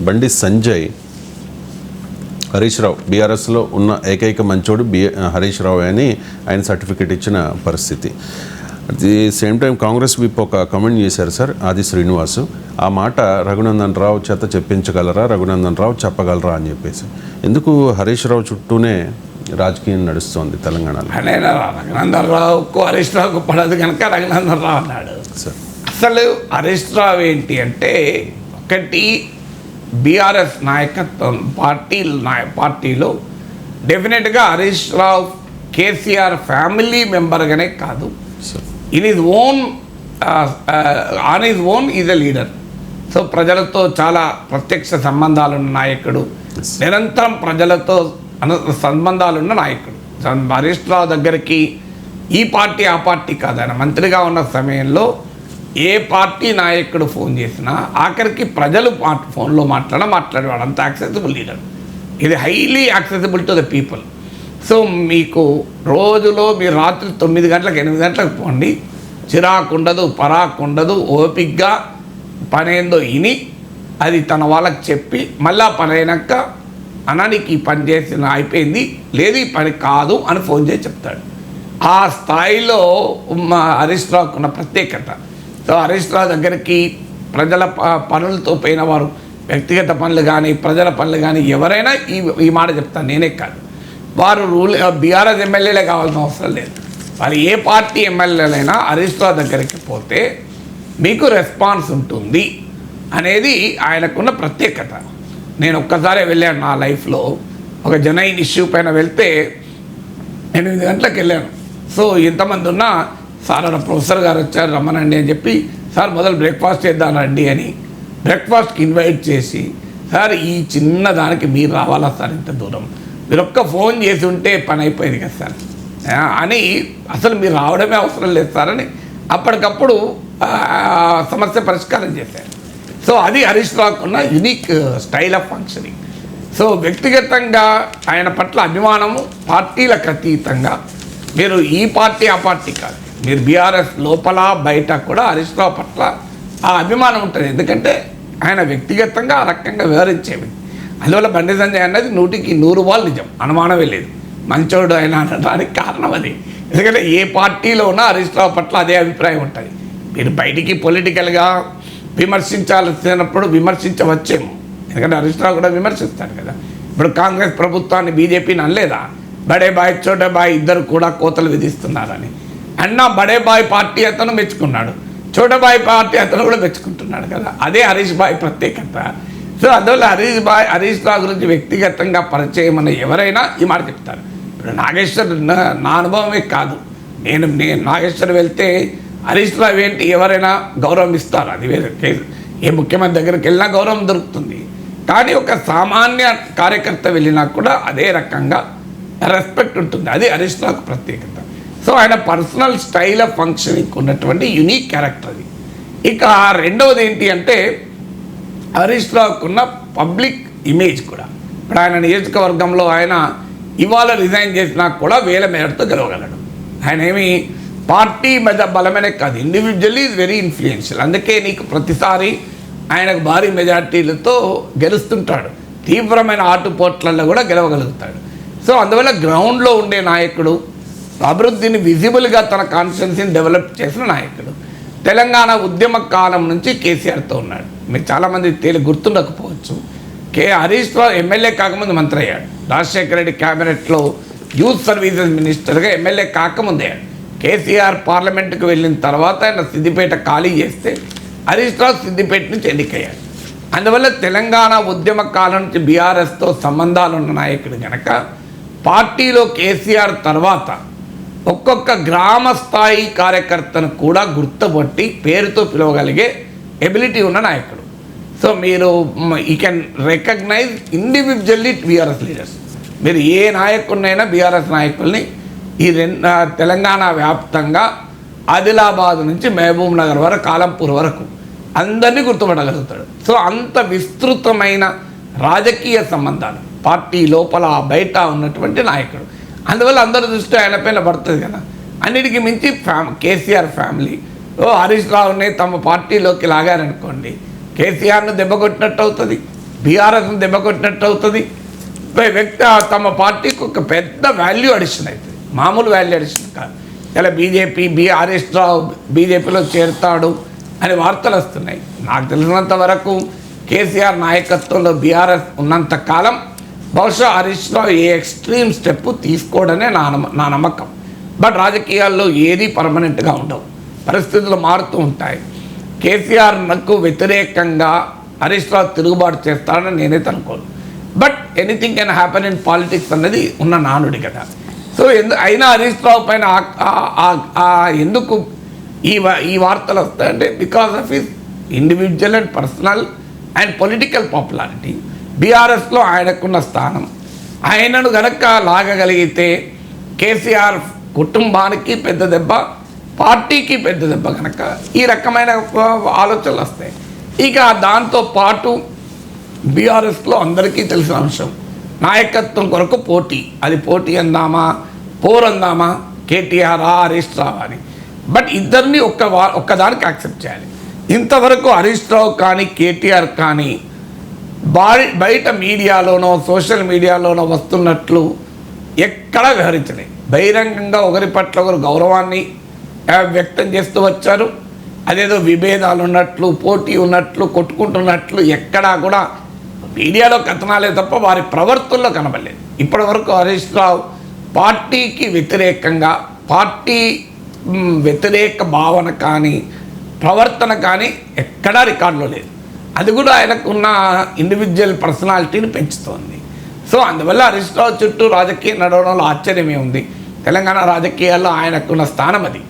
బండి సంజయ్ హరీష్ రావు బీఆర్ఎస్లో ఉన్న ఏకైక మంచోడు బి హరీష్ రావు అని ఆయన సర్టిఫికేట్ ఇచ్చిన పరిస్థితి. At the same time Congress whip ఒక కమెంట్ చేశారు సార్ ఆది శ్రీనివాస్. ఆ మాట రఘునందన్ రావు చేత చెప్పించగలరా రఘునందన్ రావు చెప్పగలరా అని చెప్పేసి. ఎందుకు హరీష్ రావు చుట్టూనే రాజకీయం నడుస్తోంది తెలంగాణలో? రఘునందన్ రావుకు హరీష్ రావుకు పడదు కనుక రఘునందన్ రావు అన్నాడు. సార్. అసలు హరీష్ రావు ఏంటి అంటే ఒకటి బీఆర్ఎస్ నాయకత్వం పార్టీ నాయ పార్టీలో డెఫినెట్గా హరీష్ రావు కేసీఆర్ ఫ్యామిలీ మెంబర్గానే కాదు. In his own on his own is a leader so ప్రజలతో చాలా ప్రత్యక్ష సంబంధాలున్న నాయకుడు. నిరంతరం ప్రజలతో అను సంబంధాలున్న నాయకుడు. హరీష్ రావు దగ్గరికి ఈ పార్టీ ఆ పార్టీ కాదు. ఆయన మంత్రిగా ఉన్న సమయంలో ఏ పార్టీ నాయకుడు ఫోన్ చేసినా ఆఖరికి ప్రజలు ఫోన్లో మాట్లాడ మాట్లాడేవాడు అంత యాక్సెసిబుల్ లీడర్ ఇది highly accessible to the people so మీకు రోజులో మీరు రాత్రి తొమ్మిది గంటలకు ఎనిమిది గంటలకు పోండి. చిరాకు ఉండదు పరాకు ఉండదు ఓపిక్గా పనేందో ఇని అది తన వాళ్ళకి చెప్పి మళ్ళా పని అయినాక అన్నా పని చేసిన అయిపోయింది లేదు ఈ పని కాదు అని ఫోన్ చేసి చెప్తాడు. ఆ స్థాయిలో మా హరీష్ రావుకున్న ప్రత్యేకత. హరీష్ రావు దగ్గరికి ప్రజల ప- పనులతో పోయిన వారు వ్యక్తిగత పనులు కానీ ప్రజల పనులు కానీ ఎవరైనా ఈ ఈ మాట చెప్తాను నేనే కాదు. వారు రూల్ బీఆర్ఎస్ ఎమ్మెల్యేలే కావాల్సిన అవసరం లేదు. వారు ఏ పార్టీ ఎమ్మెల్యేలైనా హరీష్ రావు దగ్గరికి పోతే మీకు రెస్పాన్స్ ఉంటుంది అనేది ఆయనకున్న ప్రత్యేకత. నేను ఒక్కసారే వెళ్ళాను నా లైఫ్లో. ఒక జనైన్ ఇష్యూ పైన వెళ్తే ఎనిమిది గంటలకు వెళ్ళాను. సో ఎంతమంది ఉన్నా సార్ అన్న ప్రొఫెసర్ గారు వచ్చారు రమ్మనండి అని చెప్పి సార్ మొదలు బ్రేక్ఫాస్ట్ చేద్దానండి అని బ్రేక్ఫాస్ట్కి ఇన్వైట్ చేసి సార్ ఈ చిన్న దానికి మీరు రావాలా సార్ ఇంత దూరం? మీరు ఒక్క ఫోన్ చేసి ఉంటే పని అయిపోయింది కదా సార్. అని అసలు మీరు రావడమే అవసరం లేదు సార్ అని అప్పటికప్పుడు సమస్య పరిష్కారం చేశారు. సో అది Harish రాకున్న unique style of functioning so వ్యక్తిగతంగా ఆయన పట్ల అభిమానము పార్టీలకు అతీతంగా మీరు ఈ పార్టీ ఆ పార్టీ కాదు. మీరు బీఆర్ఎస్ లోపల బయట కూడా హరీష్ రావు పట్ల ఆ అభిమానం ఉంటుంది. ఎందుకంటే ఆయన వ్యక్తిగతంగా ఆ రకంగా వివరించేవి అందువల్ల బండి సంజయ్ అన్నది నూటికి నూరు వాళ్ళు నిజం. అనుమానమే లేదు. మంచోడు ఆయన అనడానికి కారణం అది. ఎందుకంటే ఏ పార్టీలో ఉన్నా హరీష్ రావు పట్ల అదే అభిప్రాయం ఉంటుంది. మీరు బయటికి పొలిటికల్గా విమర్శించాల్సినప్పుడు విమర్శించవచ్చేమో. ఎందుకంటే హరీష్ రావు కూడా విమర్శిస్తాడు కదా. ఇప్పుడు కాంగ్రెస్ ప్రభుత్వాన్ని బీజేపీని అనలేదా? బడే బాయ్ చోటే బాయ్ ఇద్దరు కూడా కోతలు విధిస్తున్నారని. అన్న బడే బాయ్ పార్టీ అతను మెచ్చుకున్నాడు. చోటబాయ్ పార్టీ అతను కూడా మెచ్చుకుంటున్నాడు కదా. అదే హరీష్ బాయ్ ప్రత్యేకత. సో అందువల్ల హరీష్ బాయ్ హరీష్ రావు గురించి వ్యక్తిగతంగా పరిచయం అన్న ఎవరైనా ఈ మాట చెప్తారు. ఇప్పుడు నాగేశ్వర్ నా- నా అనుభవమే కాదు. నేను నేను నాగేశ్వర్ వెళ్తే హరీష్ రావు ఏంటి ఎవరైనా గౌరవం ఇస్తారు. అది వేరే కేసు. ఏ ముఖ్యమంత్రి దగ్గరికి వెళ్ళినా గౌరవం దొరుకుతుంది. కానీ ఒక సామాన్య కార్యకర్త వెళ్ళినా కూడా అదే రకంగా రెస్పెక్ట్ ఉంటుంది. అది హరీష్ రావుకు ప్రత్యేకత. సో ఆయన పర్సనల్ స్టైల్ ఆఫ్ ఫంక్షనింగ్ ఉన్నటువంటి యునీక్ క్యారెక్టర్ అది. ఇక రెండవది ఏంటి అంటే హరీష్ రావుకున్న పబ్లిక్ ఇమేజ్ కూడా. ఇప్పుడు ఆయన నియోజకవర్గంలో ఆయన ఇవాళ రిజైన్ చేసినా కూడా వేల మేరతో గెలవగలడు. ఆయన ఏమి పార్టీ మీద బలమైన కాదు. ఇండివిజువల్లీ ఈజ్ వెరీ ఇన్ఫ్లుయెన్షియల్ అందుకే నీకు ప్రతిసారి ఆయనకు భారీ మెజార్టీలతో గెలుస్తుంటాడు. తీవ్రమైన ఆటుపోట్లలో కూడా గెలవగలుగుతాడు. సో అందువల్ల గ్రౌండ్లో ఉండే నాయకుడు అభివృద్ధిని విజిబుల్గా తన కాన్స్టిట్యున్సీని డెవలప్ చేసిన నాయకుడు. తెలంగాణ ఉద్యమ కాలం నుంచి కేసీఆర్తో ఉన్నాడు. మీకు చాలామంది తేలి గుర్తుండకపోవచ్చు. కే హరీష్ రావు ఎమ్మెల్యే కాకముందు మంత్రి అయ్యాడు రాజశేఖర రెడ్డి క్యాబినెట్లో యూత్ సర్వీసెస్ మినిస్టర్గా ఎమ్మెల్యే కాకముందే కేసీఆర్ పార్లమెంటుకు వెళ్ళిన తర్వాత ఆయన సిద్దిపేట ఖాళీ చేస్తే హరీష్ రావు సిద్దిపేట నుంచి ఎన్నికయ్యాడు. అందువల్ల తెలంగాణ ఉద్యమ కాలం నుంచి బీఆర్ఎస్తో సంబంధాలు ఉన్న నాయకుడు కనుక పార్టీలో కేసీఆర్ తర్వాత ఒక్కొక్క గ్రామ స్థాయి కార్యకర్తను కూడా గుర్తుపట్టి పేరుతో పిలవగలిగే ఎబిలిటీ ఉన్న నాయకుడు. సో మీరు ఈ can recognise individually BRS leaders మీరు ఏ నాయకుడినైనా బీఆర్ఎస్ నాయకుల్ని ఈ రెండు తెలంగాణ వ్యాప్తంగా ఆదిలాబాద్ నుంచి మహబూబ్ నగర్ వరకు కాలంపూర్ వరకు అందరినీ గుర్తుపట్టగలుగుతాడు. సో అంత విస్తృతమైన రాజకీయ సంబంధాలు. పార్టీ లోపల బయట ఉన్నటువంటి నాయకుడు. అందువల్ల అందరి దృష్టి ఆయన పైన పడుతుంది కదా. అన్నిటికీ మించి ఫ్యామ్ కేసీఆర్ ఫ్యామిలీ. ఓ హరీష్ రావుని తమ పార్టీలోకి లాగారనుకోండి. కేసీఆర్ను దెబ్బ కొట్టినట్టు అవుతుంది. బీఆర్ఎస్ని దెబ్బకొట్టినట్టు అవుతుంది. వ్యక్తి ఆ తమ పార్టీకి ఒక పెద్ద వాల్యూ అడిషన్ అవుతుంది మామూలు వాల్యూ అడిషన్ కాదు. ఇలా బీజేపీ బీఆర్ఎస్ రావు బీజేపీలో చేరుతాడు అని వార్తలు వస్తున్నాయి. నాకు తెలిసినంత వరకు కేసీఆర్ నాయకత్వంలో బీఆర్ఎస్ ఉన్నంత కాలం బహుశా హరీష్ రావు ఏ ఎక్స్ట్రీమ్ స్టెప్ తీసుకోవడమే నా నమ్మ నా నమ్మకం. బట్ రాజకీయాల్లో ఏది పర్మనెంట్గా ఉండవు. పరిస్థితులు మారుతూ ఉంటాయి. కేసీఆర్ నాకు వ్యతిరేకంగా హరీష్ రావు తిరుగుబాటు చేస్తాడని నేనైతే అనుకోను but anything can happen in politics అన్నది ఉన్న నానుడి కదా సో ఎందు అయినా హరీష్ రావు పైన ఎందుకు ఈ ఈ వార్తలు వస్తాయంటే because of his individual and personal and political popularity బీఆర్ఎస్లో ఆయనకున్న స్థానం. ఆయనను గనక లాగగలిగితే కేసీఆర్ కుటుంబానికి పెద్ద దెబ్బ పార్టీకి పెద్ద దెబ్బ కనుక ఈ రకమైన ఆలోచనలు వస్తాయి. ఇక దాంతో పాటు బీఆర్ఎస్లో అందరికీ తెలిసిన అంశం నాయకత్వం కొరకు పోటీ. అది పోటీ అందామా? పోరందామా కేటీఆర్ హరీష్ రావు అని. బట్ ఇద్దరిని ఒక్క వా ఒక్కదానికి యాక్సెప్ట్ చేయాలి. ఇంతవరకు హరీష్ రావు కానీ కేటీఆర్ కానీ బయట మీడియాలోనో సోషల్ మీడియాలోనో వస్తున్నట్లు ఎక్కడా వివరించలేదు బహిరంగంగా ఒకరి పట్ల ఒకరు గౌరవాన్ని వ్యక్తం చేస్తూ వచ్చారు. అదేదో విభేదాలు ఉన్నట్లు పోటీ ఉన్నట్లు కొట్టుకుంటున్నట్లు ఎక్కడా కూడా మీడియాలో కథనాలే తప్ప వారి ప్రవర్తనలో కనబడలేదు. ఇప్పటివరకు హరీష్ రావు పార్టీకి వ్యతిరేకంగా పార్టీ వ్యతిరేక భావన కానీ ప్రవర్తన కానీ ఎక్కడా రికార్డులో లేదు. అది కూడా ఆయనకున్న ఇండివిజువల్ పర్సనాలిటీని పెంచుతోంది. సో అందువల్ల హరీష్ రావు చుట్టూ రాజకీయం నడవడంలో ఆశ్చర్యమే ఉంది. తెలంగాణ రాజకీయాల్లో ఆయనకున్న స్థానం అది.